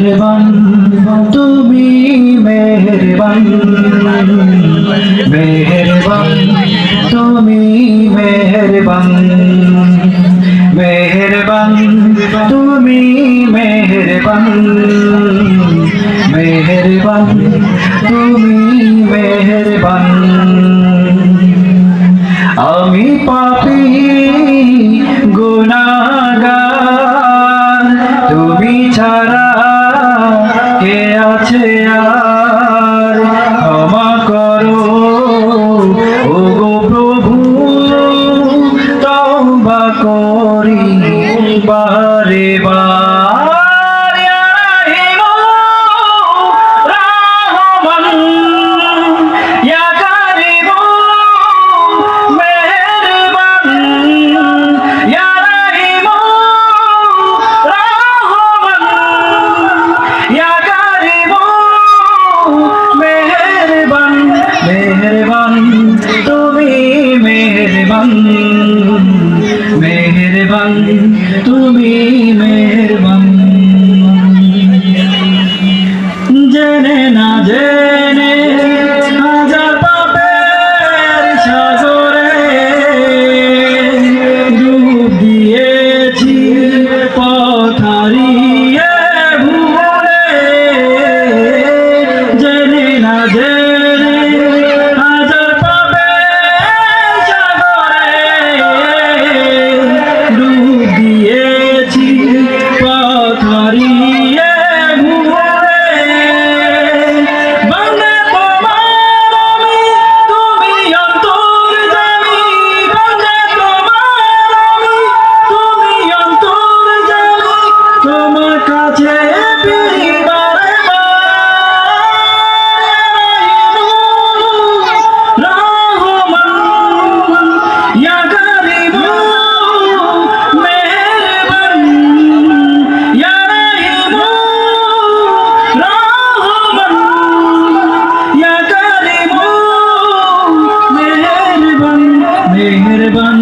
মেহরবান, তুমি মেহরবান। মেহরবান, তুমি মেহরবান। মেহরবান, তুমি মেহরবান। মেহরবান, তুমি মেহরবান। আমি পাপি গুনাগা তুমি ছাড়া কে আছে আর? ইয়া গারিব মেহেরবান মেহেরবান তুমি মেহেরবান মেহেরবান তুমি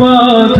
পথ